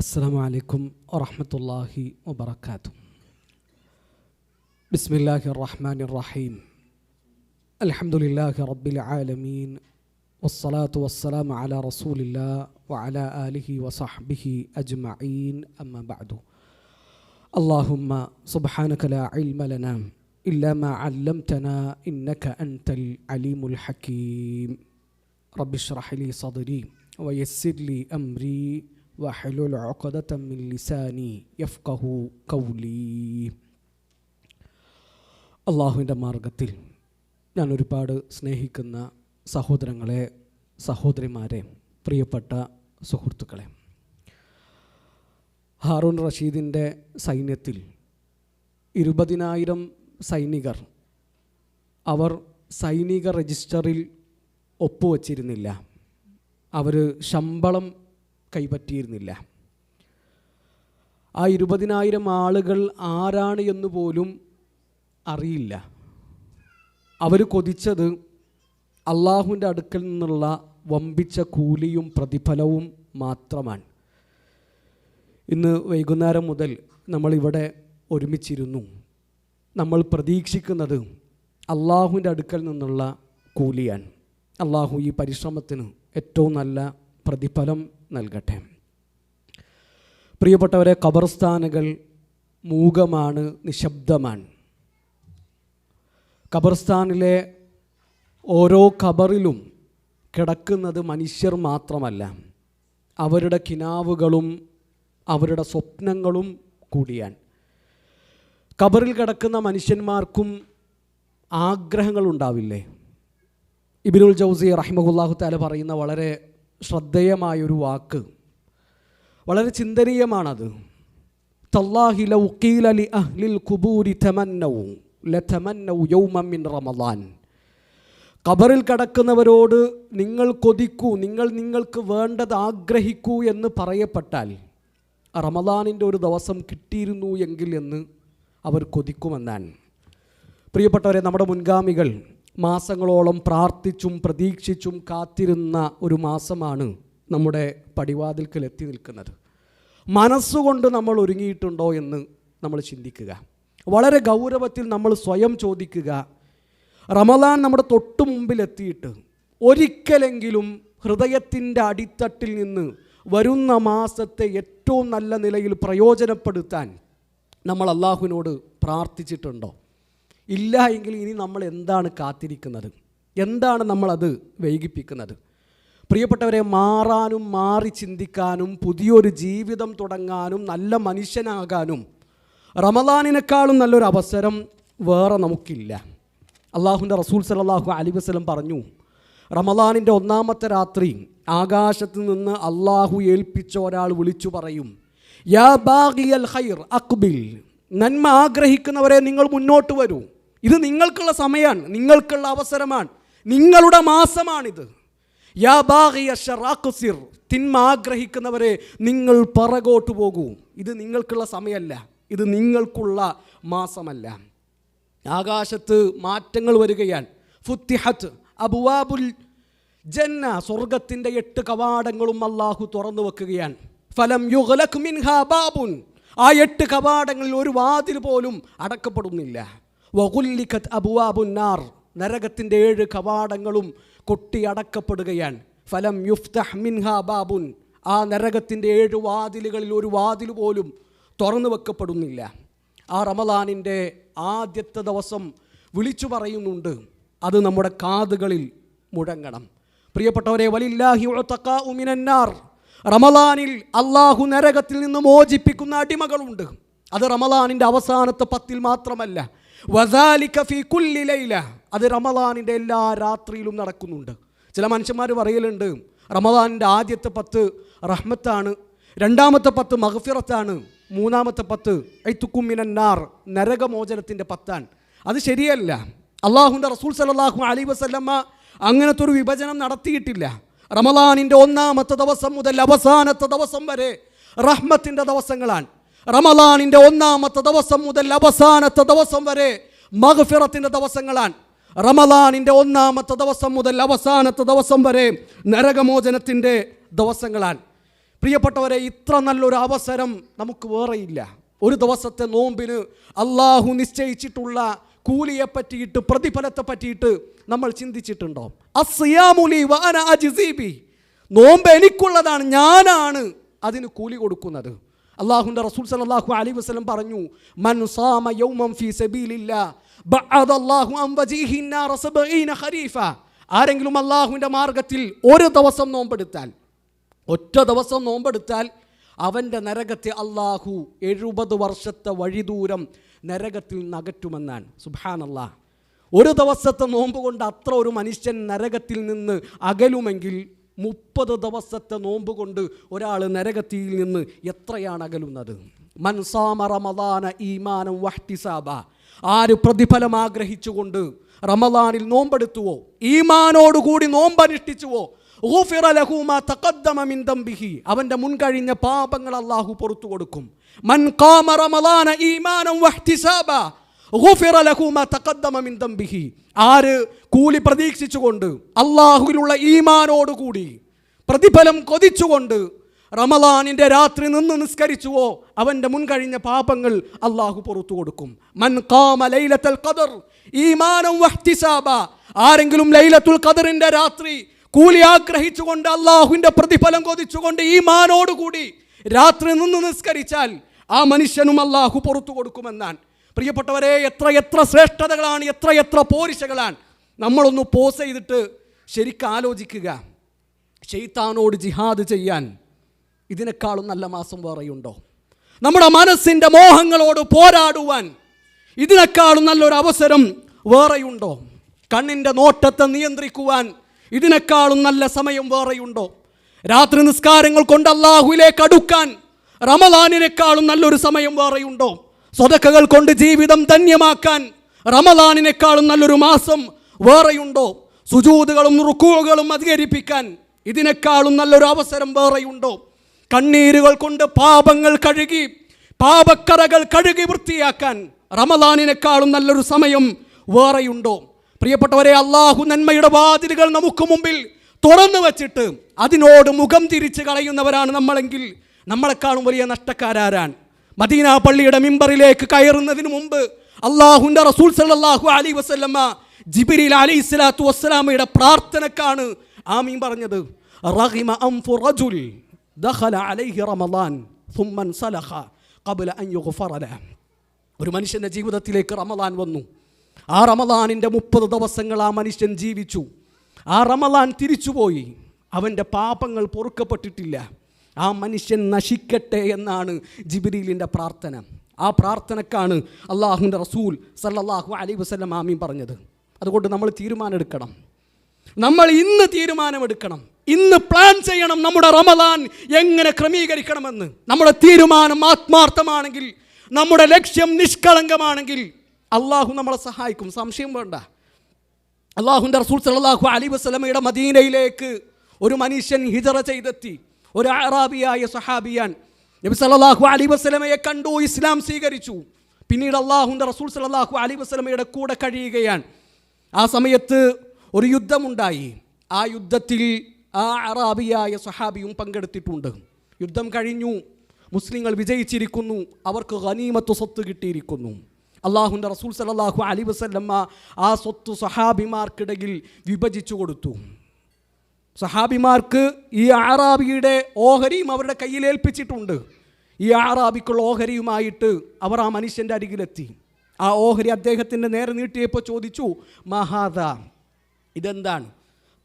السلام عليكم ورحمة الله وبركاته. بسم الله الرحمن الرحيم. الحمد لله رب العالمين والصلاة والسلام على رسول الله وعلى آله وصحبه أجمعين أما بعد. اللهم سبحانك لا علم لنا إلا ما علمتنا إنك أنت العليم الحكيم. رب اشرح لي صدري ويسر لي أمري വഹലുൽ ഉഖദത മിൻ ലിസാനി യഫ്ഖഹു കൗലി അള്ളാഹുവിന്റെ മാർഗത്തിൽ ഞാൻ ഒരുപാട് സ്നേഹിക്കുന്ന സഹോദരങ്ങളെ സഹോദരിമാരെ പ്രിയപ്പെട്ട സുഹൃത്തുക്കളെ. ഹാറൂൺ റഷീദിന്റെ സൈന്യത്തിൽ ഇരുപതിനായിരം സൈനികർ അവർ സൈനിക രജിസ്റ്ററിൽ ഒപ്പുവച്ചിരുന്നില്ല. അവർ ശമ്പളം കൈപ്പറ്റിയിരുന്നില്ല ആ ഇരുപതിനായിരം ആളുകൾ ആരാണ് എന്ന് പോലും അറിയില്ല. അവർ കൊതിച്ചത് അള്ളാഹുവിന്റെ അടുക്കൽ നിന്നുള്ള വമ്പിച്ച കൂലിയും പ്രതിഫലവും മാത്രമാണ്. ഇന്ന് വൈകുന്നേരം മുതൽ നമ്മളിവിടെ ഒരുമിച്ചിരുന്നു. നമ്മൾ പ്രതീക്ഷിക്കുന്നത് അള്ളാഹുവിന്റെ അടുക്കൽ നിന്നുള്ള കൂലിയാണ്. അള്ളാഹു ഈ പരിശ്രമത്തിന് ഏറ്റവും നല്ല പ്രതിഫലം നൽകട്ടെ. പ്രിയപ്പെട്ടവരെ ഖബർസ്ഥാനുകൾ മൂകമാണ് നിശബ്ദമാണ്. ഖബർസ്ഥാനിലെ ഓരോ കബറിലും കിടക്കുന്നത് മനുഷ്യർ മാത്രമല്ല. അവരുടെ കിനാവുകളും അവരുടെ സ്വപ്നങ്ങളും കൂടിയാണ്. ഖബറിൽ കിടക്കുന്ന മനുഷ്യന്മാർക്കും ആഗ്രഹങ്ങളുണ്ടാവില്ലേ? ഇബിനുൽ ജൗസി റഹിമഹുല്ലാഹു താല പറയുന്ന വളരെ ശ്രദ്ധേയമായൊരു വാക്ക്. വളരെ ചിന്തനീയമാണത്. തല്ലാഹി ലൗ ലി അഹ്ലിൽ ഖുബൂരി തമന്നൗ മിൻ റമദാൻ. ഖബറിൽ കടക്കുന്നവരോട് നിങ്ങൾ കൊതിക്കൂ നിങ്ങൾ നിങ്ങൾക്ക് വേണ്ടത് ആഗ്രഹിക്കൂ എന്ന് പറയപ്പെട്ടാൽ റമദാനിന്റെ ഒരു ദിവസം കിട്ടിയിരുന്നു എങ്കിൽ എന്ന് അവർ കൊതിക്കുമെന്നാണ്. പ്രിയപ്പെട്ടവരെ നമ്മുടെ മുൻഗാമികൾ മാസങ്ങളോളം പ്രാർത്ഥിച്ചും പ്രതീക്ഷിച്ചും കാത്തിരുന്ന ഒരു മാസമാണ് നമ്മുടെ പടിവാതിൽക്കൽ എത്തി നിൽക്കുന്നത്. മനസ്സുകൊണ്ട് നമ്മൾ ഒരുങ്ങിയിട്ടുണ്ടോ എന്ന് നമ്മൾ ചിന്തിക്കുക. വളരെ ഗൗരവത്തിൽ നമ്മൾ സ്വയം ചോദിക്കുക. റമദാൻ നമ്മുടെ തൊട്ടു മുമ്പിൽ എത്തിയിട്ട് ഒരിക്കലെങ്കിലും ഹൃദയത്തിന്റെ അടിത്തട്ടിൽ നിന്ന് വരുന്ന മാസത്തെ ഏറ്റവും നല്ല നിലയിൽ പ്രയോജനപ്പെടുത്താൻ നമ്മൾ അള്ളാഹുവിനോട് പ്രാർത്ഥിച്ചിട്ടുണ്ടോ? ഇല്ല എങ്കിൽ ഇനി നമ്മൾ എന്താണ് കാത്തിരിക്കുന്നത്? എന്താണ് നമ്മളത് വൈകിപ്പിക്കുന്നത്? പ്രിയപ്പെട്ടവരെ മാറാനും മാറി ചിന്തിക്കാനും പുതിയൊരു ജീവിതം തുടങ്ങാനും നല്ല മനുഷ്യനാകാനും റമദാനിനേക്കാളും നല്ലൊരു അവസരം വേറെ നമുക്കില്ല. അള്ളാഹുന്റെ റസൂൽ സലാഹു അലി വസ്ലം പറഞ്ഞു റമദാനിന്റെ ഒന്നാമത്തെ രാത്രി ആകാശത്ത് നിന്ന് അള്ളാഹു ഏൽപ്പിച്ച ഒരാൾ വിളിച്ചു പറയും യാ ബാഗിയൽ ഖൈർ അക്ബിൽ. നന്മ ആഗ്രഹിക്കുന്നവരെ നിങ്ങൾ മുന്നോട്ട് വരൂ. ഇത് നിങ്ങൾക്കുള്ള സമയമാണ് നിങ്ങൾക്കുള്ള അവസരമാണ് നിങ്ങളുടെ മാസമാണിത്. യാ തിന്മ ആഗ്രഹിക്കുന്നവരെ നിങ്ങൾ പറകോട്ട് പോകൂ. ഇത് നിങ്ങൾക്കുള്ള സമയമല്ല ഇത് നിങ്ങൾക്കുള്ള മാസമല്ല. ആകാശത്ത് മാറ്റങ്ങൾ വരികയാണ്. ഫുത്തിഹത്ത് അബുവാബുൽ ജന്ന സ്വർഗത്തിന്റെ എട്ട് കവാടങ്ങളും അള്ളാഹു തുറന്നു വെക്കുകയാണ്. ഫലം യുഗലഖ് മിൻഹ ബാബുൻ. ആ എട്ട് കവാടങ്ങളിൽ ഒരു വാതിൽ പോലും അടക്കപ്പെടുന്നില്ല. വകുല്ലിഖത്ത് അബുവാബുന്നാർ നരകത്തിന്റെ ഏഴ് കവാടങ്ങളും കൊട്ടി അടക്കപ്പെടുകയാണ് ഫലം യുഫ്തഹ് മിൻഹാ ബാബുൻ. ആ നരകത്തിന്റെ ഏഴ് വാതിലുകളിൽ ഒരു വാതിൽ പോലും തുറന്നു വെക്കപ്പെടുന്നില്ല. ആ റമദാനിന്റെ ആദ്യത്തെ ദിവസം വിളിച്ചു പറയുന്നുണ്ട്. അത് നമ്മുടെ കാതുകളിൽ മുഴങ്ങണം. പ്രിയപ്പെട്ടവരെ വലില്ലാഹി ഉമിനന്നാർ റമദാനിൽ അള്ളാഹു നരകത്തിൽ നിന്ന് മോചിപ്പിക്കുന്ന അടിമകളുണ്ട്. അത് റമദാനിന്റെ അവസാനത്തെ പത്തിൽ മാത്രമല്ല വസാലിക ഫി കുല്ലി ലൈല. അത് റമദാനിന്റെ എല്ലാ രാത്രിയിലും നടക്കുന്നുണ്ട്. ചില മനുഷ്യന്മാർ പറയലുണ്ട് റമദാനിന്റെ ആദ്യത്തെ പത്ത് റഹ്മത്താണ് രണ്ടാമത്തെ പത്ത് മഹഫിറത്താണ് മൂന്നാമത്തെ പത്ത് ഐത്തുക്കുമ്മിനാർ നരകമോചനത്തിന്റെ പത്താണ്. അത് ശരിയല്ല. അള്ളാഹുന്റെ റസൂൽ സലാഹു അലി വസല്ലമ്മ അങ്ങനത്തെ ഒരു വിഭജനം നടത്തിയിട്ടില്ല. റമദാനിന്റെ ഒന്നാമത്തെ ദിവസം മുതൽ അവസാനത്തെ ദിവസം വരെ റഹ്മത്തിന്റെ ദിവസങ്ങളാണ്. റമദാനിന്റെ ഒന്നാമത്തെ ദിവസം മുതൽ അവസാനത്തെ ദിവസം വരെ മഹഫിറത്തിന്റെ ദിവസങ്ങളാണ്. റമദാനിന്റെ ഒന്നാമത്തെ ദിവസം മുതൽ അവസാനത്തെ ദിവസം വരെ നരകമോചനത്തിന്റെ ദിവസങ്ങളാണ്. പ്രിയപ്പെട്ടവരെ ഇത്ര നല്ലൊരു അവസരം നമുക്ക് വേറെയില്ല. ഒരു ദിവസത്തെ നോമ്പിന് അള്ളാഹു നിശ്ചയിച്ചിട്ടുള്ള കൂലിയെ പറ്റിയിട്ട് പ്രതിഫലത്തെ പറ്റിയിട്ട് നമ്മൾ ചിന്തിച്ചിട്ടുണ്ടോ? അസിയാമുലി വാന അജിസീബി നോമ്പ് എനിക്കുള്ളതാണ് ഞാനാണ് അതിന് കൂലി കൊടുക്കുന്നത്. അള്ളാഹുന്റെ റസൂൽ സലാഹു അലൈ വസ്ലം പറഞ്ഞു മൻ സാമ യൗമൻ ഫീ സബീലില്ല ബഅദല്ലാഹു അൻ വജീഹി സബഈന ആരെങ്കിലും അള്ളാഹുവിന്റെ മാർഗത്തിൽ ഒരു ദിവസം നോമ്പെടുത്താൽ ഒറ്റ ദിവസം നോമ്പെടുത്താൽ അവന്റെ നരകത്തെ അള്ളാഹു എഴുപത് വർഷത്തെ വഴിദൂരം നരകത്തിൽ നകറ്റുമെന്നാണ്. സുബാനല്ലാ ഒരു ദിവസത്തെ നോമ്പ് കൊണ്ട് അത്ര ഒരു മനുഷ്യൻ നരകത്തിൽ നിന്ന് അകലുമെങ്കിൽ മുപ്പത് ദിവസത്തെ നോമ്പ് കൊണ്ട് ഒരാൾ നരകത്തിയിൽ നിന്ന് എത്രയാണ് അകലുന്നത്? മൻസാമ റമദാന ഈമാനം വഹ്തിസാബ. ആര് പ്രതിഫലം ആഗ്രഹിച്ചുകൊണ്ട് റമദാനിൽ നോമ്പെടുത്തുവോ? ഈമാനോടുകൂടി നോമ്പനുഷ്ഠിച്ചുവോ? അവന്റെ മുൻകഴിഞ്ഞ പാപങ്ങൾ അള്ളാഹു പുറത്തു കൊടുക്കും. മൻ കാമ റമദാന ഈമാനം വഹ്തിസാബ. ദംബിഹി. ആര് കൂലി പ്രതീക്ഷിച്ചുകൊണ്ട് അള്ളാഹുവിലുള്ള ഈമാനോടുകൂടി പ്രതിഫലം കൊതിച്ചുകൊണ്ട് റമലാനിന്റെ രാത്രി നിന്ന് നിസ്കരിച്ചുവോ അവന്റെ മുൻകഴിഞ്ഞ പാപങ്ങൾ അള്ളാഹു പുറത്തു കൊടുക്കും. മൻ കാമ ലൈലത്തൽ ഖദർ ഈമാനം വഹ്തിസാബ. ആരെങ്കിലും ലൈലത്തുൽ ഖദറിന്റെ രാത്രി കൂലി ആഗ്രഹിച്ചുകൊണ്ട് അള്ളാഹുവിന്റെ പ്രതിഫലം കൊതിച്ചുകൊണ്ട് ഈമാനോടുകൂടി രാത്രി നിന്ന് നിസ്കരിച്ചാൽ ആ മനുഷ്യനും അള്ളാഹു പുറത്തു കൊടുക്കുമെന്നാണ്. പ്രിയപ്പെട്ടവരെ എത്ര എത്ര ശ്രേഷ്ഠതകളാണ് എത്ര എത്ര പോരിശകളാണ്. നമ്മളൊന്ന് പോസ് ചെയ്തിട്ട് ശരിക്കും ആലോചിക്കുക. ഷെയ്ത്താനോട് ജിഹാദ് ചെയ്യാൻ ഇതിനേക്കാളും നല്ല മാസം വേറെയുണ്ടോ? നമ്മുടെ മനസ്സിന്റെ മോഹങ്ങളോട് പോരാടുവാൻ ഇതിനേക്കാളും നല്ലൊരു അവസരം വേറെയുണ്ടോ? കണ്ണിന്റെ നോട്ടത്തെ നിയന്ത്രിക്കുവാൻ ഇതിനേക്കാളും നല്ല സമയം വേറെയുണ്ടോ? രാത്രി നിസ്കാരങ്ങൾ കൊണ്ട് അള്ളാഹുവിലേക്ക് അടുക്കാൻ റമദാനിനേക്കാളും നല്ലൊരു സമയം വേറെയുണ്ടോ? സ്വതക്കകൾ കൊണ്ട് ജീവിതം ധന്യമാക്കാൻ റമദാനിനേക്കാളും നല്ലൊരു മാസം വേറെയുണ്ടോ? സുജൂതുകളും റുക്കുകളും അധികരിപ്പിക്കാൻ ഇതിനേക്കാളും നല്ലൊരു അവസരം വേറെയുണ്ടോ? കണ്ണീരുകൾ കൊണ്ട് പാപങ്ങൾ കഴുകി പാപക്കറകൾ കഴുകി വൃത്തിയാക്കാൻ റമദാനിനേക്കാളും നല്ലൊരു സമയം വേറെയുണ്ടോ? പ്രിയപ്പെട്ടവരെ അള്ളാഹു നന്മയുടെ വാതിലുകൾ നമുക്ക് മുമ്പിൽ തുറന്നു വച്ചിട്ട് അതിനോട് മുഖം തിരിച്ച് കളയുന്നവരാണ് നമ്മളെങ്കിൽ. നമ്മളെക്കാളും വലിയ നഷ്ടക്കാരാരാണ്. മദീന പള്ളിയുടെ മിമ്പറിലേക്ക് കയറുന്നതിന് മുമ്പ് അള്ളാഹുന്റെ റസൂൽ സല്ലാഹു അലി വസ്ല്ലമ്മ ജിബിരിൽ അലി ഇസ്ലാത്തു വസ്സലാമയുടെ പ്രാർത്ഥനക്കാണ് ആമീൻ പറഞ്ഞത്. റഹിമ അംഫു ഒരു മനുഷ്യന്റെ ജീവിതത്തിലേക്ക് റമദാൻ വന്നു. ആ റമദാനിന്റെ മുപ്പത് ദിവസങ്ങൾ ആ മനുഷ്യൻ ജീവിച്ചു. ആ റമദാൻ തിരിച്ചുപോയി. അവന്റെ പാപങ്ങൾ പൊറുക്കപ്പെട്ടിട്ടില്ല. ആ മനുഷ്യൻ നശിക്കട്ടെ എന്നാണ് ജിബിരിലിന്റെ പ്രാർത്ഥന. ആ പ്രാർത്ഥനക്കാണ് അള്ളാഹുവിന്റെ റസൂൽ സല്ലാഹു അലൈഹി വസ്ലം ആമീൻ പറഞ്ഞത്. അതുകൊണ്ട് നമ്മൾ തീരുമാനമെടുക്കണം. നമ്മൾ ഇന്ന് തീരുമാനമെടുക്കണം. ഇന്ന് പ്ലാൻ ചെയ്യണം നമ്മുടെ റമദാൻ എങ്ങനെ ക്രമീകരിക്കണമെന്ന്. നമ്മുടെ തീരുമാനം ആത്മാർത്ഥമാണെങ്കിൽ നമ്മുടെ ലക്ഷ്യം നിഷ്കളങ്കമാണെങ്കിൽ അള്ളാഹു നമ്മളെ സഹായിക്കും. സംശയം വേണ്ട. അള്ളാഹുന്റെ റസൂൽ സല്ലാഹു അലി വസ്ലമയുടെ മദീനയിലേക്ക് ഒരു മനുഷ്യൻ ഹിജറ ചെയ്തെത്തി. ഒരു അറാബിയായ സഹാബിയാൻ നബി സല്ലല്ലാഹു അലി വസ്ലമയെ കണ്ടു ഇസ്ലാം സ്വീകരിച്ചു. പിന്നീട് അള്ളാഹുന്റെ റസൂൽ സല്ലല്ലാഹു അലി വസ്ലമയുടെ കൂടെ കഴിയുകയാണ്. ആ സമയത്ത് ഒരു യുദ്ധമുണ്ടായി. ആ യുദ്ധത്തിൽ ആ അറാബിയായ സഹാബിയും പങ്കെടുത്തിട്ടുണ്ട്. യുദ്ധം കഴിഞ്ഞു. മുസ്ലിങ്ങൾ വിജയിച്ചിരിക്കുന്നു. അവർക്ക് ഖനീമത്ത് സ്വത്ത് കിട്ടിയിരിക്കുന്നു. അള്ളാഹുന്റെ റസൂൽ സല്ലല്ലാഹു അലി വസ്ലമ്മ ആ സ്വത്ത് സഹാബിമാർക്കിടയിൽ വിഭജിച്ചു കൊടുത്തു. സഹാബിമാർക്ക് ഈ ആറാബിയുടെ ഓഹരിയും അവരുടെ കയ്യിൽ ഏൽപ്പിച്ചിട്ടുണ്ട്. ഈ ആറാബിക്കുള്ള ഓഹരിയുമായിട്ട് അവർ ആ മനുഷ്യന്റെ അരികിലെത്തി. ആ ഓഹരി അദ്ദേഹത്തിന്റെ നേരെ നീട്ടിയപ്പോൾ ചോദിച്ചു മഹാദ ഇതെന്താണ്?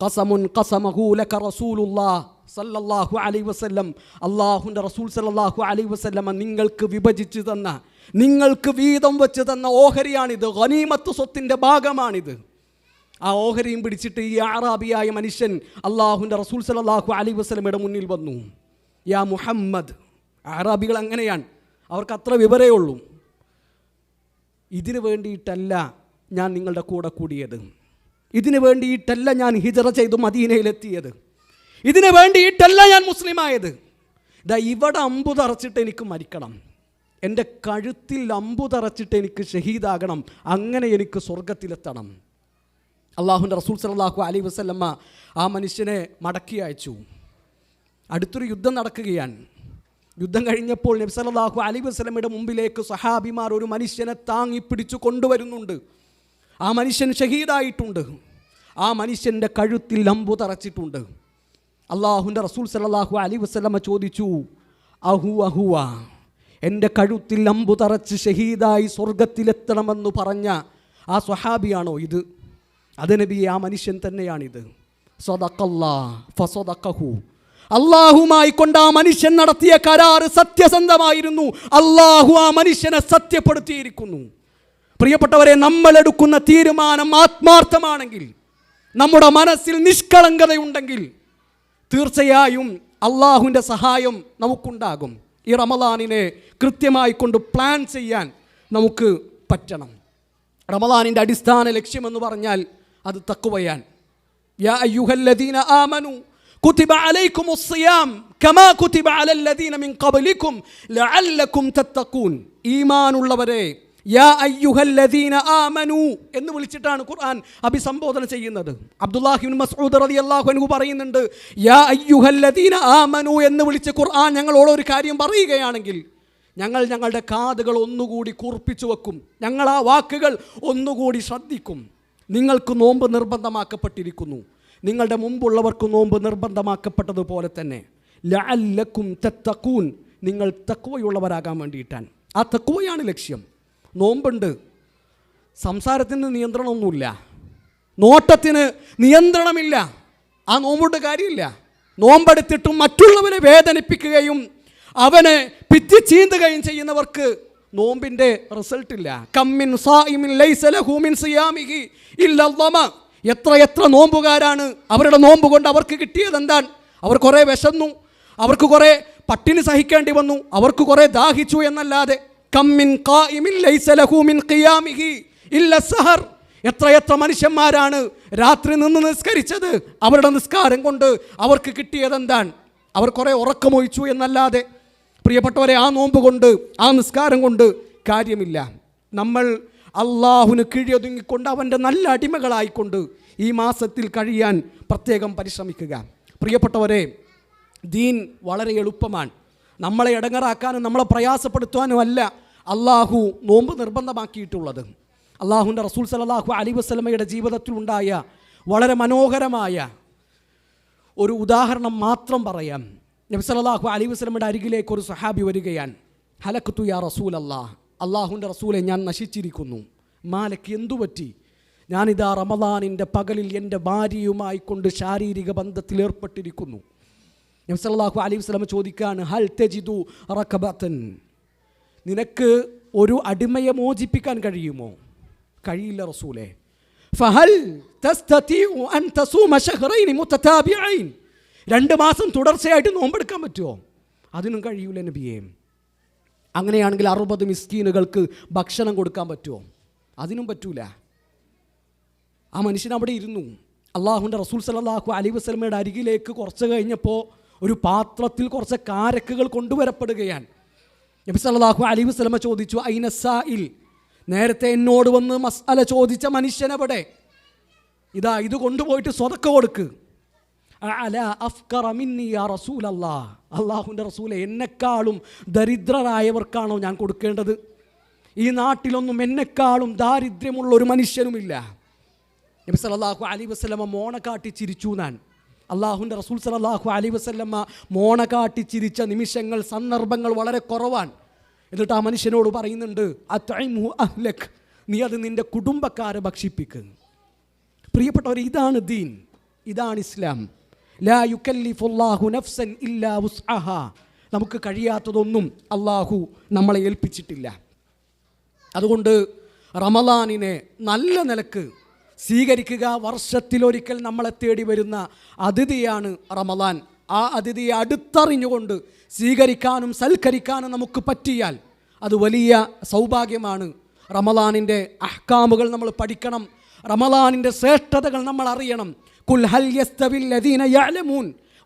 കസമുൻ കസമഹൂലക റസൂലുല്ലാ സല്ലല്ലാഹു അലൈഹി വസല്ലം. അള്ളാഹുന്റെ റസൂൽ സല്ലല്ലാഹു അലൈഹി വസ്ല്ലമ നിങ്ങൾക്ക് വിഭജിച്ചു തന്ന നിങ്ങൾക്ക് വീതം വെച്ച് തന്ന ഓഹരിയാണിത്. ഗനീമത്ത് സ്വത്തിന്റെ ഭാഗമാണിത്. ആ ഓഹരിയും പിടിച്ചിട്ട് ഈ ആറാബിയായ മനുഷ്യൻ അള്ളാഹുന്റെ റസൂൽ സലാഹു അലി വസ്ലമയുടെ മുന്നിൽ വന്നു. യാ മുഹമ്മദ് ആറാബികൾ അങ്ങനെയാണ്. അവർക്ക് അത്ര വിവരേ ഉള്ളൂ. ഇതിനു വേണ്ടിയിട്ടല്ല ഞാൻ നിങ്ങളുടെ കൂടെ കൂടിയത്. ഇതിനു വേണ്ടിയിട്ടല്ല ഞാൻ ഹിജറ ചെയ്തു മദീനയിലെത്തിയത്. ഇതിനു വേണ്ടിയിട്ടല്ല ഞാൻ മുസ്ലിമായത്. ദാ ഇവിടെ അമ്പു തറച്ചിട്ട് എനിക്ക് മരിക്കണം. എന്റെ കഴുത്തിൽ അമ്പു തറച്ചിട്ട് എനിക്ക് ഷഹീദാകണം. അങ്ങനെ എനിക്ക് സ്വർഗത്തിലെത്തണം അള്ളാഹുന്റെ റസൂൽ സലാഹു അലൈഹി വസ്ലമ്മ ആ മനുഷ്യനെ മടക്കി അയച്ചു. അടുത്തൊരു യുദ്ധം നടക്കുകയാണ്. യുദ്ധം കഴിഞ്ഞപ്പോൾ നബ്സലാഹു അലി വസ്ലമയുടെ മുമ്പിലേക്ക് സഹാബിമാർ ഒരു മനുഷ്യനെ താങ്ങി പിടിച്ചു കൊണ്ടുവരുന്നുണ്ട്. ആ മനുഷ്യൻ ഷഹീദായിട്ടുണ്ട്. ആ മനുഷ്യന്റെ കഴുത്തിൽ അമ്പു തറച്ചിട്ടുണ്ട്. അള്ളാഹുന്റെ റസൂൽ സലാഹു അലി വസ്ലമ ചോദിച്ചു അഹു അഹുവ എന്റെ കഴുത്തിൽ അമ്പു തറച്ച് ഷഹീദായി സ്വർഗത്തിലെത്തണമെന്ന് പറഞ്ഞ ആ സ്വഹാബിയാണോ ഇത്? അത് ആ മനുഷ്യൻ തന്നെയാണിത്. അള്ളാഹുമായി കൊണ്ട് ആ മനുഷ്യൻ നടത്തിയ കരാറ് സത്യസന്ധമായിരുന്നു. അള്ളാഹു ആ മനുഷ്യനെ സത്യപ്പെടുത്തിയിരിക്കുന്നു. പ്രിയപ്പെട്ടവരെ നമ്മൾ എടുക്കുന്ന തീരുമാനം ആത്മാർത്ഥമാണെങ്കിൽ നമ്മുടെ മനസ്സിൽ നിഷ്കളങ്കതയുണ്ടെങ്കിൽ തീർച്ചയായും അള്ളാഹുവിന്റെ സഹായം നമുക്കുണ്ടാകും. ഈ റമദാനിനെ കൃത്യമായി കൊണ്ട് പ്ലാൻ ചെയ്യാൻ നമുക്ക് പറ്റണം. റമദാനിന്റെ അടിസ്ഥാന ലക്ഷ്യമെന്ന് പറഞ്ഞാൽ അത് തക്കുവയാൻ. യാ അയ്യുഹല്ലദീന ആമനു കുതിബ അലൈക്കുമുസ് സിയാം കമാ കുതിബ അലല്ലദീന മിൻ ഖബലിക്കും ലഅല്ലക്കും തത്തഖൂൻ. ഈമാനുള്ളവരെ യാ അയ്യുഹല്ലദീന ആമനു എന്ന് വിളിച്ചിട്ടാണ് ഖുർആൻ അഭിസംബോധന ചെയ്യുന്നത്. അബ്ദുല്ലാഹിബിൻ മസ്ഊദ് റളിയല്ലാഹു അൻഹു പറയുന്നുണ്ട് യാ അയ്യുഹല്ലദീന ആമനു എന്ന് വിളിച്ച് ഖുർആൻ ഞങ്ങളോട് ഒരു കാര്യം പറയുകയാണെങ്കിൽ ഞങ്ങൾ ഞങ്ങളുടെ കാതുകൾ ഒന്നുകൂടി കൂർപ്പിച്ചു വെക്കും. ഞങ്ങൾ ആ വാക്കുകൾ ഒന്നുകൂടി ശ്രദ്ധിക്കും. നിങ്ങൾക്ക് നോമ്പ് നിർബന്ധമാക്കപ്പെട്ടിരിക്കുന്നു. നിങ്ങളുടെ മുമ്പുള്ളവർക്ക് നോമ്പ് നിർബന്ധമാക്കപ്പെട്ടതുപോലെ തന്നെ. ലഅല്ലക്കും തെത്തക്കൂൻ നിങ്ങൾ തക്കുവയുള്ളവരാകാൻ വേണ്ടിയിട്ടാണ്. ആ തക്കുവയാണ് ലക്ഷ്യം. നോമ്പുണ്ട്. സംസാരത്തിന് നിയന്ത്രണമൊന്നുമില്ല. നോട്ടത്തിന് നിയന്ത്രണമില്ല. ആ നോമ്പുണ്ട് കാര്യമില്ല. നോമ്പെടുത്തിട്ടും മറ്റുള്ളവരെ വേദനിപ്പിക്കുകയും അവനെ പിറ്റി ചീന്തുകയും ചെയ്യുന്നവർക്ക് നോമ്പിന്റെ റിസൾട്ട് ഇല്ല. കമ്മിൻ എത്ര എത്ര നോമ്പുകാരാണ് അവരുടെ നോമ്പ് കൊണ്ട് അവർക്ക് കിട്ടിയത് അവർ കുറേ വിശന്നു അവർക്ക് കുറേ പട്ടിണി സഹിക്കേണ്ടി വന്നു അവർക്ക് കുറേ ദാഹിച്ചു എന്നല്ലാതെ. കമ്മിൻ ഇല്ല സഹർ. എത്ര എത്ര മനുഷ്യന്മാരാണ് രാത്രി നിന്ന് നിസ്കരിച്ചത് അവരുടെ നിസ്കാരം കൊണ്ട് അവർക്ക് കിട്ടിയതെന്താൻ അവർ കുറേ ഉറക്കമൊഴിച്ചു എന്നല്ലാതെ. പ്രിയപ്പെട്ടവരെ ആ നോമ്പ് കൊണ്ട് ആ നിസ്കാരം കൊണ്ട് കാര്യമില്ല. നമ്മൾ അള്ളാഹുന് കീഴൊതുങ്ങിക്കൊണ്ട് അവന്റെ നല്ല അടിമകളായിക്കൊണ്ട് ഈ മാസത്തിൽ കഴിയാൻ പ്രത്യേകം പരിശ്രമിക്കുക. പ്രിയപ്പെട്ടവരെ ദീൻ വളരെ എളുപ്പമാണ്. നമ്മളെ ഇടങ്ങറാക്കാനും നമ്മളെ പ്രയാസപ്പെടുത്താനും അല്ല അള്ളാഹു നോമ്പ് നിർബന്ധമാക്കിയിട്ടുള്ളത്. അള്ളാഹുവിന്റെ റസൂൽ സലാഹു അലി വസ്ലമയുടെ ജീവിതത്തിലുണ്ടായ വളരെ മനോഹരമായ ഒരു ഉദാഹരണം മാത്രം പറയാം. നബി സല്ലല്ലാഹു വസ്ലമിന്റെ അരികിലേക്ക് ഒരു സഹാബി വരികയാണ്. ഹലക്കത്തു യാ റസൂൽ അള്ളാഹ് അള്ളാഹുവിന്റെ റസൂലെ ഞാൻ നശിച്ചിരിക്കുന്നു. മാലയ്ക്ക് എന്തുപറ്റി ഞാനിതാ റമദാനിന്റെ പകലിൽ എന്റെ ഭാര്യയുമായി കൊണ്ട് ശാരീരിക ബന്ധത്തിൽ ഏർപ്പെട്ടിരിക്കുന്നു. നബി സല്ലല്ലാഹു അലൈഹി വസല്ലമ ചോദിക്കാണ് ഹൽ തെജിദു റക്കബത്തൻ നിനക്ക് ഒരു അടിമയെ മോചിപ്പിക്കാൻ കഴിയുമോ? കഴിയില്ല റസൂലെ. ഫഹൽ തസ്തതിഉ അൻ തസൂമ ഷഹ്റൈനി മുതതാബിഈൻ രണ്ട് മാസം തുടർച്ചയായിട്ട് നോമ്പെടുക്കാൻ പറ്റുമോ? അതിനും കഴിയൂല നബിയേ. അങ്ങനെയാണെങ്കിൽ അറുപത് മിസ്കീനുകൾക്ക് ഭക്ഷണം കൊടുക്കാൻ പറ്റുമോ? അതിനും പറ്റൂല. ആ മനുഷ്യൻ അവിടെ ഇരുന്നു. അള്ളാഹുന്റെ റസൂൽ സലാഹു അലി വസ്ലമയുടെ അരികിലേക്ക് കുറച്ച് കഴിഞ്ഞപ്പോൾ ഒരു പാത്രത്തിൽ കുറച്ച് കാരക്കുകൾ കൊണ്ടുവരപ്പെടുകയാണ്. നബി സല്ലല്ലാഹു അലി വസ്ലമ ചോദിച്ചു ഐനസായിൽ നേരത്തെ എന്നോട് വന്ന് മസ്അല ചോദിച്ച മനുഷ്യനെവിടെ ഇതാ ഇത് കൊണ്ടുപോയിട്ട് സ്വതക്ക കൊടുക്ക്. അല അഫ്കറ മിന്നി യാ അള്ളാഹുന്റെ റസൂലെ എന്നെക്കാളും ദരിദ്രരായവർക്കാണോ ഞാൻ കൊടുക്കേണ്ടത്? ഈ നാട്ടിലൊന്നും എന്നെക്കാളും ദാരിദ്ര്യമുള്ള ഒരു മനുഷ്യനുമില്ല. നബി സല്ലല്ലാഹു അലി വസല്ലമ മോണ കാട്ടി ചിരിച്ചു ഞാൻ. അള്ളാഹുന്റെ റസൂൽ സലാഹു അലി വസല്ലമ മോണ കാട്ടി ചിരിച്ച നിമിഷങ്ങൾ സന്ദർഭങ്ങൾ വളരെ കുറവാണ്. എന്നിട്ട് ആ മനുഷ്യനോട് പറയുന്നുണ്ട് നീ അത് നിന്റെ കുടുംബക്കാരെ ഭക്ഷിപ്പിക്കുന്നു പ്രിയപ്പെട്ടവർ ഇതാണ് ദീൻ ഇതാണ് ഇസ്ലാം. ലാ യുക്കല്ലിഫുല്ലാഹു നഫ്സൻ ഇല്ലാ വുസ്അഹ. നമുക്ക് കഴിയാത്തതൊന്നും അള്ളാഹു നമ്മളെ ഏൽപ്പിച്ചിട്ടില്ല. അതുകൊണ്ട് റമലാനിനെ നല്ല നിലയ്ക്ക് സ്വീകരിക്കുക വർഷത്തിലൊരിക്കൽ നമ്മളെ തേടി വരുന്ന അതിഥിയാണ് റമലാൻ ആ അതിഥിയെ അടുത്തറിഞ്ഞുകൊണ്ട് സ്വീകരിക്കാനും സൽക്കരിക്കാനും നമുക്ക് പറ്റിയാൽ അത് വലിയ സൗഭാഗ്യമാണ്. റമലാനിന്റെ അഹ്കാമുകൾ നമ്മൾ പഠിക്കണം റമലാനിന്റെ ശ്രേഷ്ഠതകൾ നമ്മൾ അറിയണം. കുൽ ഹൽ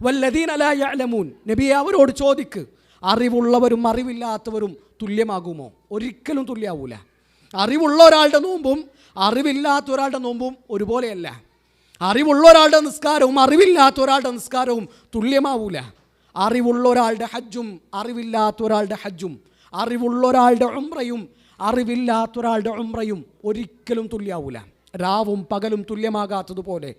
വല്ലദീന ലാ യഅലമൂൻ. നബിയെ അവരോട് ചോദിക്ക് അറിവുള്ളവരും അറിവില്ലാത്തവരും തുല്യമാകുമോ? ഒരിക്കലും തുല്യാവൂല. അറിവുള്ള ഒരാളുടെ നോമ്പും അറിവില്ലാത്ത ഒരാളുടെ നോമ്പും ഒരുപോലെയല്ല. അറിവുള്ള ഒരാളുടെ നിസ്കാരവും അറിവില്ലാത്ത ഒരാളുടെ നിസ്കാരവും തുല്യമാവൂല. അറിവുള്ള ഒരാളുടെ ഹജ്ജും അറിവില്ലാത്ത ഒരാളുടെ ഹജ്ജും അറിവുള്ള ഒരാളുടെ ഉംറയും അറിവില്ലാത്ത ഒരാളുടെ ഉംറയും ഒരിക്കലും തുല്യാവൂല. രാവും പകലും തുല്യമാകാത്തതുപോലെ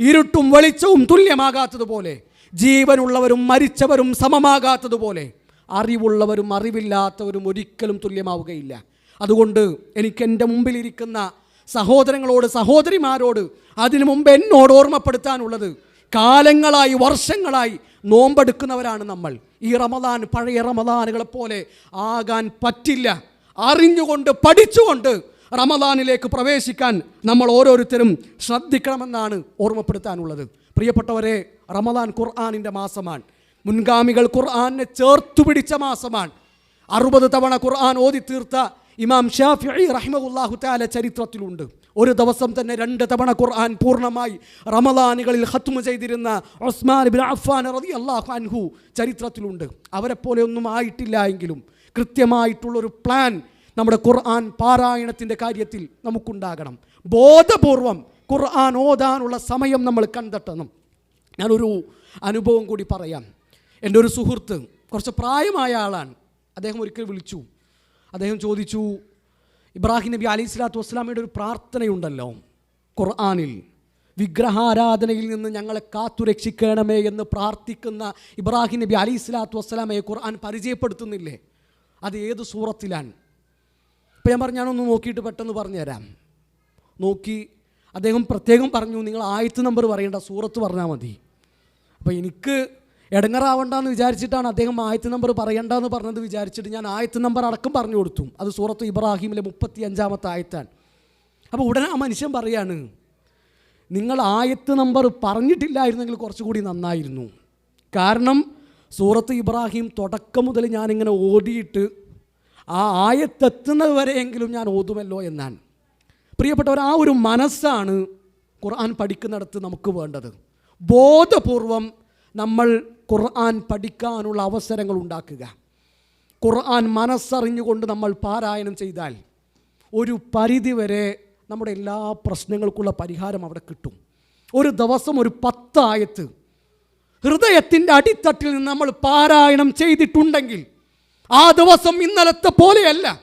ഇരുട്ടും വെളിച്ചവും തുല്യമാകാത്തതുപോലെ ജീവനുള്ളവരും മരിച്ചവരും സമമാകാത്തതുപോലെ അറിവുള്ളവരും അറിവില്ലാത്തവരും ഒരിക്കലും തുല്യമാവുകയില്ല. അതുകൊണ്ട് എനിക്ക് എന്റെ മുമ്പിലിരിക്കുന്ന സഹോദരങ്ങളോട് സഹോദരിമാരോട് അതിനു മുമ്പ് എന്നോട് ഓർമ്മപ്പെടുത്താനുള്ളത് കാലങ്ങളായി വർഷങ്ങളായി നോമ്പെടുക്കുന്നവരാണ് നമ്മൾ. ഈ റമദാൻ പഴയ റമദാനുകളെപ്പോലെ ആകാൻ പറ്റില്ല. അറിഞ്ഞുകൊണ്ട് പഠിച്ചുകൊണ്ട് റമദാനിലേക്ക് പ്രവേശിക്കാൻ നമ്മൾ ഓരോരുത്തരും ശ്രദ്ധിക്കണമെന്നാണ് ഓർമ്മപ്പെടുത്താനുള്ളത്. പ്രിയപ്പെട്ടവരെ റമദാൻ ഖുർആാനിന്റെ മാസമാണ്. മുൻഗാമികൾ ഖുർആാനെ ചേർത്തു പിടിച്ച മാസമാണ്. അറുപത് തവണ ഖുർആൻ ഓതി തീർത്ത ഇമാം ഷാഫി റഹിമഹുല്ലാഹു താല ചരിത്രത്തിലുണ്ട്. ഒരു ദിവസം തന്നെ രണ്ട് തവണ ഖുർആൻ പൂർണമായി റമദാനുകളിൽ ഹത്തുമ ചെയ്തിരുന്ന ഉസ്മാൻ ബിൻ അഫ്ഫാൻ റതി അള്ളാഹു അൻഹു ചരിത്രത്തിലുണ്ട്. അവരെ പോലെ ഒന്നും ആയിട്ടില്ല എങ്കിലും കൃത്യമായിട്ടുള്ളൊരു പ്ലാൻ നമ്മുടെ ഖുർആൻ പാരായണത്തിന്റെ കാര്യത്തിൽ നമുക്കുണ്ടാകണം. ബോധപൂർവം ഖുർആൻ ഓതാനുള്ള സമയം നമ്മൾ കണ്ടെത്തണം. ഞാനൊരു അനുഭവം കൂടി പറയാം. എന്റെ ഒരു സുഹൃത്ത് കുറച്ച് പ്രായമായ ആളാണ്. അദ്ദേഹം ഒരിക്കൽ വിളിച്ചു. അദ്ദേഹം ചോദിച്ചു ഇബ്രാഹിം നബി അലി സ്വലാത്തു വസ്സലാമയുടെ ഒരു പ്രാർത്ഥനയുണ്ടല്ലോ ഖുർആാനിൽ. വിഗ്രഹാരാധനയിൽ നിന്ന് ഞങ്ങളെ കാത്തുരക്ഷിക്കണമേ എന്ന് പ്രാർത്ഥിക്കുന്ന ഇബ്രാഹിം നബി അലി സ്വലാത്തു വസ്സലാമയെ ഖുർആൻ പരിചയപ്പെടുത്തുന്നില്ലേ? അത് ഏത് സൂറത്തിലാണ്? ഇപ്പം ഞാൻ പറഞ്ഞു ഞാനൊന്ന് നോക്കിയിട്ട് പെട്ടെന്ന് പറഞ്ഞു തരാം നോക്കി അദ്ദേഹം പ്രത്യേകം പറഞ്ഞു നിങ്ങൾ ആയത്ത് നമ്പർ പറയേണ്ട സൂറത്ത് പറഞ്ഞാൽ മതി. അപ്പോൾ എനിക്ക് ഇടങ്ങറാവണ്ടെന്ന് വിചാരിച്ചിട്ടാണ് അദ്ദേഹം ആയത്ത് നമ്പർ പറയണ്ടെന്ന് പറഞ്ഞത് വിചാരിച്ചിട്ട് ഞാൻ ആയത്ത് നമ്പർ അടക്കം പറഞ്ഞു കൊടുത്തു. അത് സൂറത്ത് ഇബ്രാഹിമിലെ മുപ്പത്തി അഞ്ചാമത്തെ ആയത്താണ്. അപ്പോൾ ഉടനെ ആ മനുഷ്യൻ പറയാണ് നിങ്ങൾ ആയത്ത് നമ്പർ പറഞ്ഞിട്ടില്ലായിരുന്നെങ്കിൽ കുറച്ചുകൂടി നന്നായിരുന്നു. കാരണം സൂറത്ത് ഇബ്രാഹിം തുടക്കം മുതൽ ഞാനിങ്ങനെ ഓടിയിട്ട് ആ ആയത്തെത്തുന്നത് വരെയെങ്കിലും ഞാൻ ഓതുമല്ലോ എന്നാണ്. പ്രിയപ്പെട്ടവർ ആ ഒരു മനസ്സാണ് ഖുർആൻ പഠിക്കുന്നിടത്ത് നമുക്ക് വേണ്ടത്. ബോധപൂർവം നമ്മൾ ഖുർആൻ പഠിക്കാനുള്ള അവസരങ്ങൾ ഉണ്ടാക്കുക. ഖുർആൻ മനസ്സറിഞ്ഞുകൊണ്ട് നമ്മൾ പാരായണം ചെയ്താൽ ഒരു പരിധിവരെ നമ്മുടെ എല്ലാ പ്രശ്നങ്ങൾക്കുള്ള പരിഹാരം അവിടെ കിട്ടും. ഒരു ദിവസം ഒരു പത്തായത്ത് ഹൃദയത്തിന്റെ അടിത്തട്ടിൽ നിന്ന് നമ്മൾ പാരായണം ചെയ്തിട്ടുണ്ടെങ്കിൽ ആ ദിവസം ഇന്നലത്തെ പോലെയല്ല.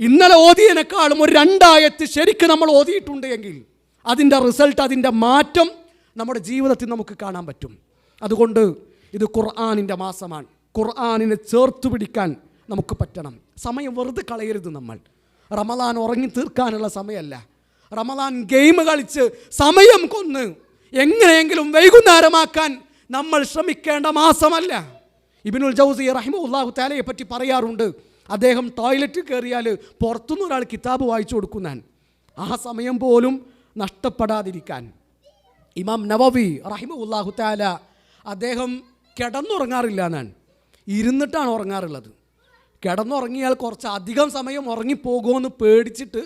ഇന്നലെ ഓതിയതിനേക്കാളും ഒരു രണ്ടായത്ത് ശരിക്കും നമ്മൾ ഓതിയിട്ടുണ്ട് എങ്കിൽ അതിന്റെ റിസൾട്ട് അതിന്റെ മാറ്റം നമ്മുടെ ജീവിതത്തിൽ നമുക്ക് കാണാൻ പറ്റും. അതുകൊണ്ട് ഇത് ഖുർആാനിന്റെ മാസമാണ്. ഖുർആാനിനെ ചേർത്ത് പിടിക്കാൻ നമുക്ക് പറ്റണം. സമയം വെറുതെ കളയരുത് നമ്മൾ. റമദാൻ ഉറങ്ങി തീർക്കാനുള്ള സമയമല്ല. റമദാൻ ഗെയിം കളിച്ച് സമയം കൊന്ന് എങ്ങനെയെങ്കിലും വൈകുന്നേരമാക്കാൻ നമ്മൾ ശ്രമിക്കേണ്ട മാസമല്ല. ഇബിനുൽ ജൗസി റഹിമുല്ലാഹു താലയെ പറ്റി പറയാറുണ്ട്. അദ്ദേഹം ടോയ്ലറ്റിൽ കയറിയാൽ പുറത്തുനിന്ന് ഒരാൾ കിതാബ് വായിച്ചു കൊടുക്കുന്നാൻ. ആ സമയം പോലും നഷ്ടപ്പെടാതിരിക്കാൻ. ഇമാം നവവി റഹിമുല്ലാഹു താല അദ്ദേഹം കിടന്നുറങ്ങാറില്ല എന്നാണ് ഇരുന്നിട്ടാണ് ഉറങ്ങാറുള്ളത്. കിടന്നുറങ്ങിയാൽ കുറച്ച് അധികം സമയം ഉറങ്ങിപ്പോകുമെന്ന് പേടിച്ചിട്ട്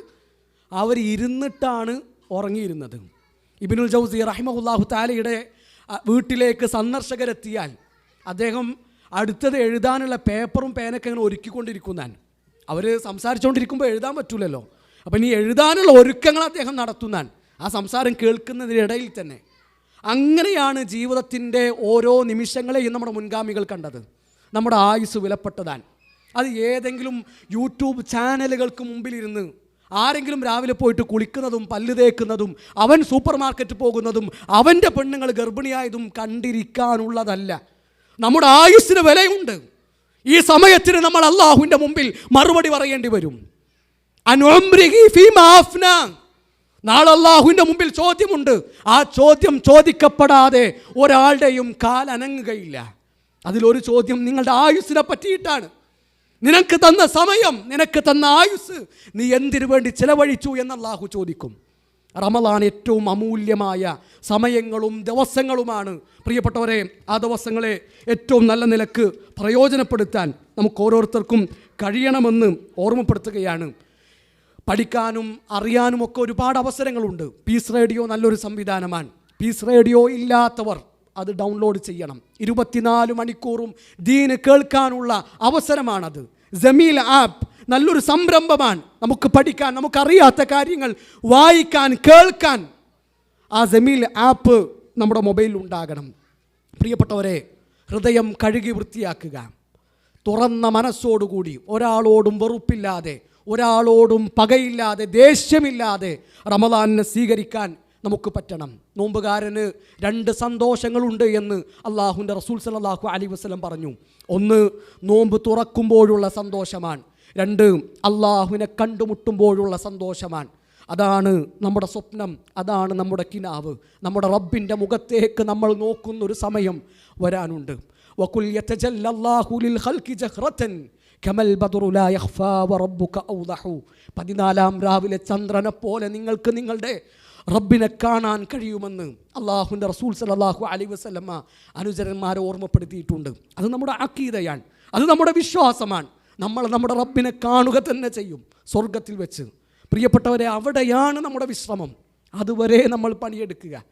അവർ ഇരുന്നിട്ടാണ് ഉറങ്ങിയിരുന്നത്. ഇബിനുൽ ജൗസി റഹിമുല്ലാഹു താലയുടെ വീട്ടിലേക്ക് സന്ദർശകരെത്തിയാൽ അദ്ദേഹം അടുത്തത് എഴുതാനുള്ള പേപ്പറും പേനൊക്കെ അങ്ങനെ ഒരുക്കിക്കൊണ്ടിരിക്കും ഞാൻ അവർ സംസാരിച്ചുകൊണ്ടിരിക്കുമ്പോൾ എഴുതാൻ പറ്റൂലല്ലോ. അപ്പം ഇനി എഴുതാനുള്ള ഒരുക്കങ്ങൾ അദ്ദേഹം നടത്തുന്നാൻ ആ സംസാരം കേൾക്കുന്നതിനിടയിൽ തന്നെ. അങ്ങനെയാണ് ജീവിതത്തിന്റെ ഓരോ നിമിഷങ്ങളെയും നമ്മുടെ മുൻഗാമികൾ കണ്ടത്. നമ്മുടെ ആയുസ് വിലപ്പെട്ടതാൻ അത് ഏതെങ്കിലും യൂട്യൂബ് ചാനലുകൾക്ക് മുമ്പിലിരുന്ന് ആരെങ്കിലും രാവിലെ പോയിട്ട് കുളിക്കുന്നതും പല്ല് തേക്കുന്നതും അവൻ സൂപ്പർ മാർക്കറ്റ് പോകുന്നതും അവന്റെ പെണ്ണുങ്ങൾ ഗർഭിണിയായതും കണ്ടിരിക്കാനുള്ളതല്ല. നമ്മുടെ ആയുസ്സിന് വിലയുണ്ട്. ഈ സമയത്തിന് നമ്മൾ അള്ളാഹുവിന്റെ മുമ്പിൽ മറുപടി പറയേണ്ടി വരും. നാളെ അള്ളാഹുവിന്റെ മുമ്പിൽ ചോദ്യമുണ്ട്. ആ ചോദ്യം ചോദിക്കപ്പെടാതെ ഒരാളുടെയും കാലനങ്ങുകയില്ല അതിലൊരു ചോദ്യം നിങ്ങളുടെ ആയുസ്സിനെ പറ്റിയിട്ടാണ്. നിനക്ക് തന്ന സമയം നിനക്ക് തന്ന ആയുസ് നീ എന്തിനു വേണ്ടി ചിലവഴിച്ചു എന്ന് അള്ളാഹു ചോദിക്കും. റമലാൻ ഏറ്റവും അമൂല്യമായ സമയങ്ങളും ദിവസങ്ങളുമാണ്. പ്രിയപ്പെട്ടവരെ ആ ദിവസങ്ങളെ ഏറ്റവും നല്ല നിലയ്ക്ക് പ്രയോജനപ്പെടുത്താൻ നമുക്ക് ഓരോരുത്തർക്കും കഴിയണമെന്ന് ഓർമ്മപ്പെടുത്തുകയാണ്. പഠിക്കാനും അറിയാനും ഒക്കെ ഒരുപാട് അവസരങ്ങളുണ്ട്. പീസ് റേഡിയോ നല്ലൊരു സംവിധാനമാണ്. പീസ് റേഡിയോ ഇല്ലാത്തവർ അത് ഡൗൺലോഡ് ചെയ്യണം. ഇരുപത്തിനാല് മണിക്കൂറും ദീന് കേൾക്കാനുള്ള അവസരമാണത്. ജമീൽ ആപ്പ് നല്ലൊരു സംരംഭമാണ്. നമുക്ക് പഠിക്കാൻ നമുക്കറിയാത്ത കാര്യങ്ങൾ വായിക്കാൻ കേൾക്കാൻ. ആ ജമീൽ ആപ്പ് നമ്മുടെ മൊബൈലിൽ ഉണ്ടാകണം. പ്രിയപ്പെട്ടവരെ ഹൃദയം കഴുകി വൃത്തിയാക്കുക. തുറന്ന മനസ്സോടുകൂടി ഒരാളോടും വെറുപ്പില്ലാതെ ഒരാളോടും പകയില്ലാതെ ദേഷ്യമില്ലാതെ റമദാനിനെ സ്വീകരിക്കാൻ നമുക്ക് പറ്റണം. നോമ്പുകാരന് രണ്ട് സന്തോഷങ്ങളുണ്ട് എന്ന് അള്ളാഹുന്റെ റസൂൽ സലാഹു അലി വസ്ലം പറഞ്ഞു. ഒന്ന് നോമ്പ് തുറക്കുമ്പോഴുള്ള സന്തോഷമാണ്. രണ്ട് അള്ളാഹുവിനെ കണ്ടുമുട്ടുമ്പോഴുള്ള സന്തോഷമാണ്. അതാണ് നമ്മുടെ സ്വപ്നം അതാണ് നമ്മുടെ കിനാവ്. നമ്മുടെ റബ്ബിന്റെ മുഖത്തേക്ക് നമ്മൾ നോക്കുന്നൊരു സമയം വരാനുണ്ട്. പതിനാലാം രാവിലെ ചന്ദ്രനെ പോലെ നിങ്ങൾക്ക് നിങ്ങളുടെ റബ്ബിനെ കാണാൻ കഴിയുമെന്ന് അള്ളാഹുവിന്റെ റസൂൽ സലാഹു അലി വസ്ലമ്മ അനുചരന്മാരെ ഓർമ്മപ്പെടുത്തിയിട്ടുണ്ട്. അത് നമ്മുടെ അക്കീതയാണ്. അത് നമ്മുടെ വിശ്വാസമാണ്. നമ്മൾ നമ്മുടെ റബ്ബിനെ കാണുക തന്നെ ചെയ്യും സ്വർഗത്തിൽ വെച്ച്. പ്രിയപ്പെട്ടവരെ അവിടെയാണ് നമ്മുടെ വിശ്രമം. അതുവരെ നമ്മൾ പണിയെടുക്കുക.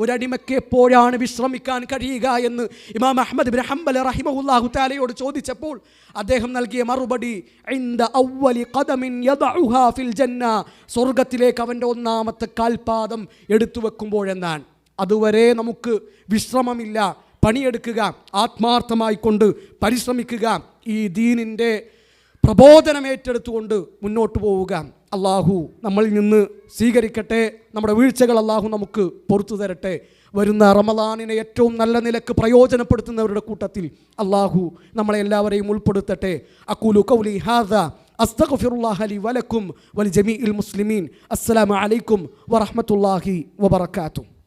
ഒരടിമയ്ക്ക് എപ്പോഴാണ് വിശ്രമിക്കാൻ കഴിയുക എന്ന് ഇമാം അഹമ്മദ് ബിൻ ഹംബൽ റഹിമഹുല്ലാഹു താലയോട് ചോദിച്ചപ്പോൾ അദ്ദേഹം നൽകിയ മറുപടി "ഇൻദ അവ്വലി ഖദമിൻ യദഉഹാ ഫിൽ ജന്ന. സ്വർഗത്തിലേക്ക് അവന്റെ ഒന്നാമത്തെ കാൽപാദം എടുത്തു വെക്കുമ്പോഴെന്നാണ്. അതുവരെ നമുക്ക് വിശ്രമമില്ല. പണിയെടുക്കുക ആത്മാർത്ഥമായി കൊണ്ട് പരിശ്രമിക്കുക ഈ ദീനിന്റെ പ്രബോധനം ഏറ്റെടുത്തുകൊണ്ട് മുന്നോട്ട് പോവുക. അള്ളാഹു നമ്മളിൽ നിന്ന് സ്വീകരിക്കട്ടെ. നമ്മുടെ വീഴ്ചകൾ അള്ളാഹു നമുക്ക് പൊറത്തു തരട്ടെ. വരുന്ന റമദാനിനെ ഏറ്റവും നല്ല നിലയ്ക്ക് പ്രയോജനപ്പെടുത്തുന്നവരുടെ കൂട്ടത്തിൽ അള്ളാഹു നമ്മളെ എല്ലാവരെയും ഉൾപ്പെടുത്തട്ടെ. അക്കൂലു കൗലി ഹാദ അസ്തഗ്ഫിറുല്ലാഹ ലി വലക്കും വലി ജമീഇൽ മുസ്ലിമീൻ. അസ്സലാമു അലൈക്കും വറഹ്മത്തുള്ളാഹി വബറകാതുഹു.